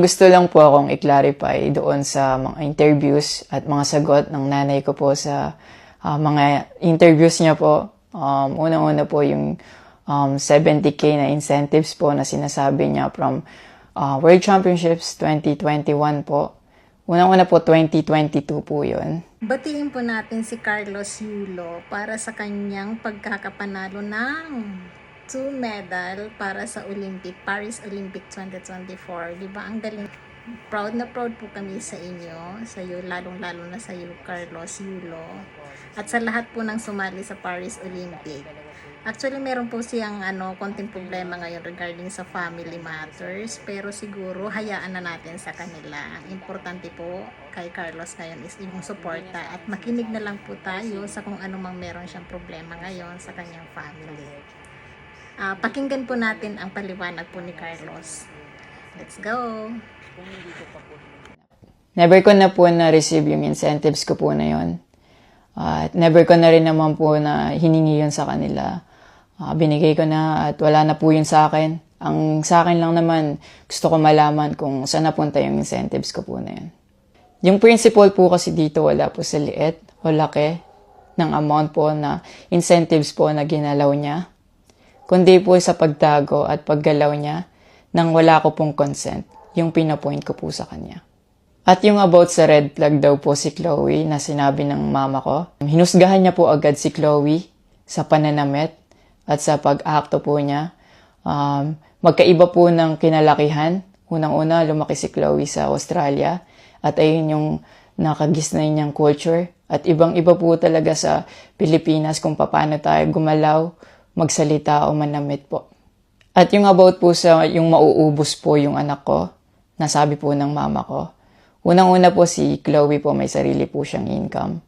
Gusto lang po akong i-clarify doon sa mga interviews at mga sagot ng nanay ko po sa ah, mga interviews niya po. Um, Unang-una po yung um, 70k na incentives po na sinasabi niya from ah, World Championships 2021 po. Unang-una po 2022 po yun. Batiin po natin si Carlos Yulo para sa kanyang pagkakapanalo ng two medal para sa Olympic, Paris Olympic 2024. Di ba? Ang galing. Proud na proud po kami sa inyo, sa iyo, lalong-lalo na sa iyo, Carlos Yulo. At sa lahat po ng sumali sa Paris Olympic. Actually, meron po siyang ano, konting problema ngayon regarding sa family matters. Pero siguro, hayaan na natin sa kanila. Importante po kay Carlos ngayon is yung suporta. At makinig na lang po tayo sa kung ano mang meron siyang problema ngayon sa kanyang family. Ah, pakinggan po natin ang paliwanag po ni Carlos. Let's go! Never ko na po na-receive yung incentives ko po na yun. At never ko na rin naman po na hiningi yun sa kanila. Ah, binigay ko na at wala na po yun sa akin. Ang sa akin lang naman, gusto ko malaman kung saan napunta yung incentives ko po na yun. Yung principle po kasi dito wala po sa liit o laki ng amount po na incentives po na ginalaw niya. Kundi po sa pagtago at paggalaw niya nang wala ko pong consent, yung pinapoint ko po sa kanya. At yung about sa red flag daw po si Chloe na sinabi ng mama ko, hinusgahan niya po agad si Chloe sa pananamit at sa pag-akto po niya. Um, magkaiba po ng kinalakihan. Unang-una, lumaki si Chloe sa Australia at ayun yung nakagisnay niyang culture. At ibang-iba po talaga sa Pilipinas kung paano tayo gumalaw, magsalita o manamit po. At yung about po sa yung mauubos po yung anak ko, nasabi po ng mama ko, Unang-una po si Chloe po may sarili po siyang income.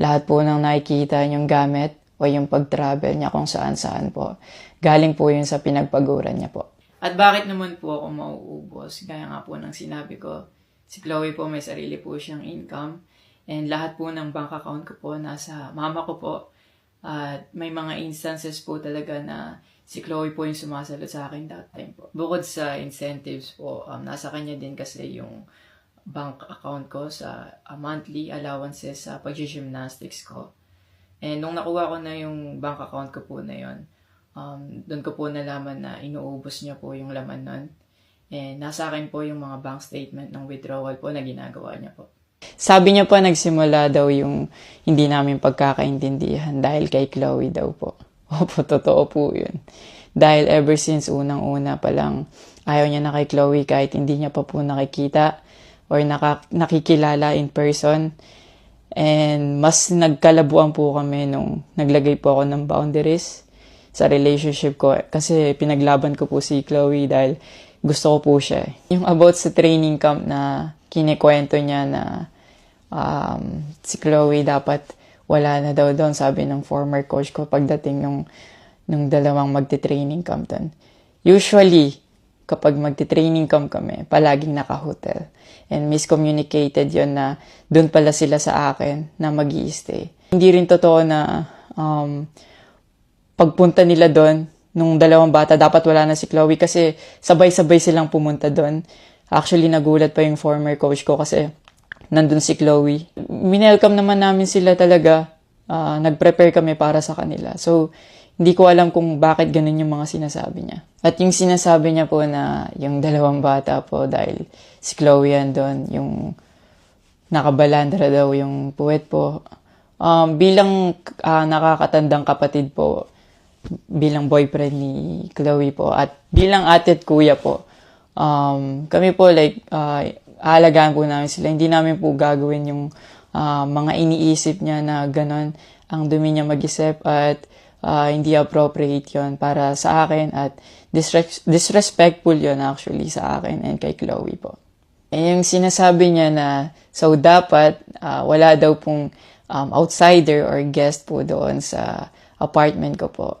Lahat po ng nakikita niyong gamit o yung pag-travel niya kung saan-saan po. Galing po yun sa pinagpaguran niya po. At bakit naman po ako mauubos? Gaya nga po ng sinabi ko, si Chloe po may sarili po siyang income and lahat po ng bank account ko po nasa mama ko po. At may mga instances po talaga na si Chloe po yung sumasagot sa akin that time po. Bukod sa incentives po, um, nasa kanya din kasi yung bank account ko sa uh, monthly allowances sa pag-gymnastics ko. And nung nakuha ko na yung bank account ko po na yon, um, doon ko po nalaman na inuubos niya po yung laman nun. And nasa akin po yung mga bank statement ng withdrawal po na ginagawa niya po. Sabi niya pa nagsimula daw yung hindi namin pagkakaintindihan dahil kay Chloe daw po. Opo, totoo po yun. Dahil ever since unang-una pa lang, ayaw niya na kay Chloe kahit hindi niya pa po nakikita or naka, nakikilala in person. And mas nagkalabuan po kami nung naglagay po ako ng boundaries sa relationship ko. Kasi pinaglaban ko po si Chloe dahil gusto ko po siya. Yung about sa training camp na kinikwento niya na um, si Chloe dapat wala na daw doon, sabi ng former coach ko pagdating nung, nung dalawang magte-training camp doon. Usually, kapag magte-training camp kami, palaging naka-hotel. And miscommunicated yon na doon pala sila sa akin na mag stay Hindi rin totoo na um, pagpunta nila doon, nung dalawang bata, dapat wala na si Chloe kasi sabay-sabay silang pumunta doon. Actually, nagulat pa yung former coach ko kasi nandun si Chloe. Minelcome naman namin sila talaga. Uh, nag-prepare kami para sa kanila. So, hindi ko alam kung bakit ganun yung mga sinasabi niya. At yung sinasabi niya po na yung dalawang bata po dahil si Chloe doon, yung nakabalandra daw yung puwet po. Um, bilang uh, nakakatandang kapatid po, bilang boyfriend ni Chloe po, at bilang ate at kuya po, um, kami po like, uh, aalagaan po namin sila. Hindi namin po gagawin yung uh, mga iniisip niya na ganon ang dumi niya mag-isip at uh, hindi appropriate yon para sa akin at disres- disrespectful yon actually sa akin and kay Chloe po. Eh, yung sinasabi niya na so dapat uh, wala daw pong um, outsider or guest po doon sa apartment ko po.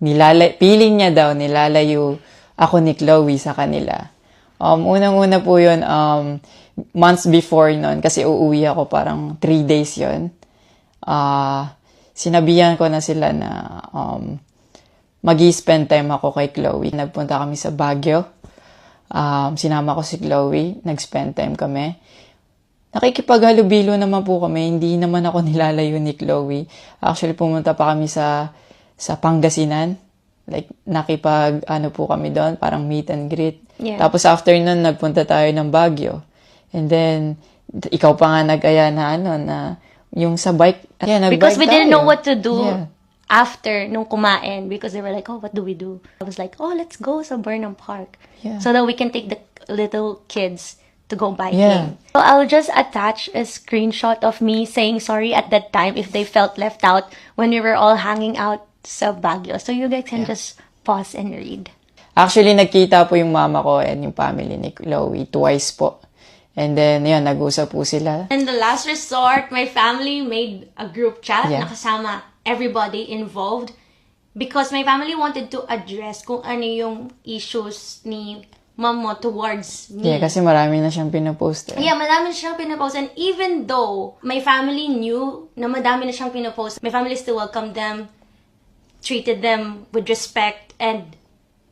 nilala feeling niya daw nilalayo ako ni Chloe sa kanila. Um, unang-una po yun, um, months before nun, kasi uuwi ako parang three days yun. Ah, sinabihan ko na sila na um, mag spend time ako kay Chloe. Nagpunta kami sa Baguio. Um, sinama ko si Chloe. Nag-spend time kami. Nakikipaghalubilo naman po kami. Hindi naman ako nilalayo ni Chloe. Actually, pumunta pa kami sa sa Pangasinan. Like, nakipag, ano po kami doon, parang meet and greet. Yeah. Tapos after nun, nagpunta tayo ng Baguio. And then, ikaw pa nga nag-aya na ano, na yung sa bike. Yeah, nag-bike Because we didn't know what to do Yeah. after nung kumain because they were like, oh, what do we do? I was like, oh, let's go sa Burnham Park Yeah. so that we can take the little kids to go Yeah. biking. So I'll just attach a screenshot of me saying sorry at that time if they felt left out when we were all hanging out sa Baguio. So you guys can just pause and read. Actually, nagkita po yung mama ko and yung family ni Chloe twice po. And then, yun, nag-usap po sila. In the last resort, my family made a group chat Yeah. na kasama everybody involved because my family wanted to address kung ano yung issues ni mom mo towards me. Yeah, kasi marami na siyang pinopost. Eh. Yeah, madami na siyang pinopost. And even though my family knew na madami na siyang pinopost, my family still welcomed them, treated them with respect, and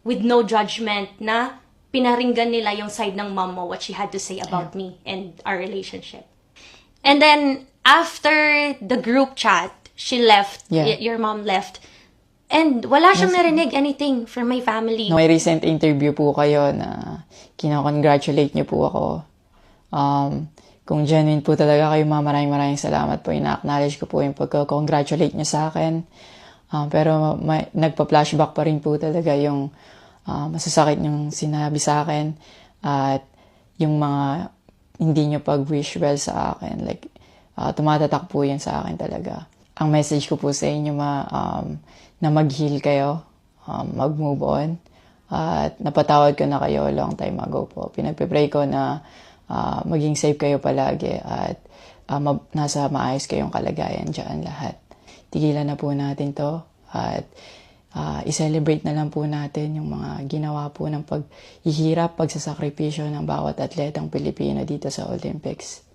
with no judgment na pinaringgan nila yung side ng mom mo, what she had to say about me and our relationship. And then, after the group chat, she left, Yeah. your mom left, and wala siyang narinig anything from my family. May recent interview po kayo na kinakongratulate niyo po ako. Um, kung genuine po talaga kayo, ma, maraming maraming salamat po. Ina-acknowledge ko po yung pagka-congratulate niyo sa akin. Um, pero may, nagpa-flashback pa rin po talaga yung uh, masasakit yung sinabi sa akin at yung mga hindi niyo pag-wish well sa akin. Like, uh, tumatatak po yan sa akin talaga. Ang message ko po sa inyo, ma, um, na mag-heal kayo, um, mag-move on, at napatawad ko na kayo long time ago po. Pinagpipray ko na ah, maging safe kayo palagi at mab- nasa maayos kayong kalagayan dyan lahat. Tigilan na po natin to at ah, i-celebrate na lang po natin yung mga ginawa po ng paghihirap, pagsasakripisyo ng bawat atletang Pilipino dito sa Olympics.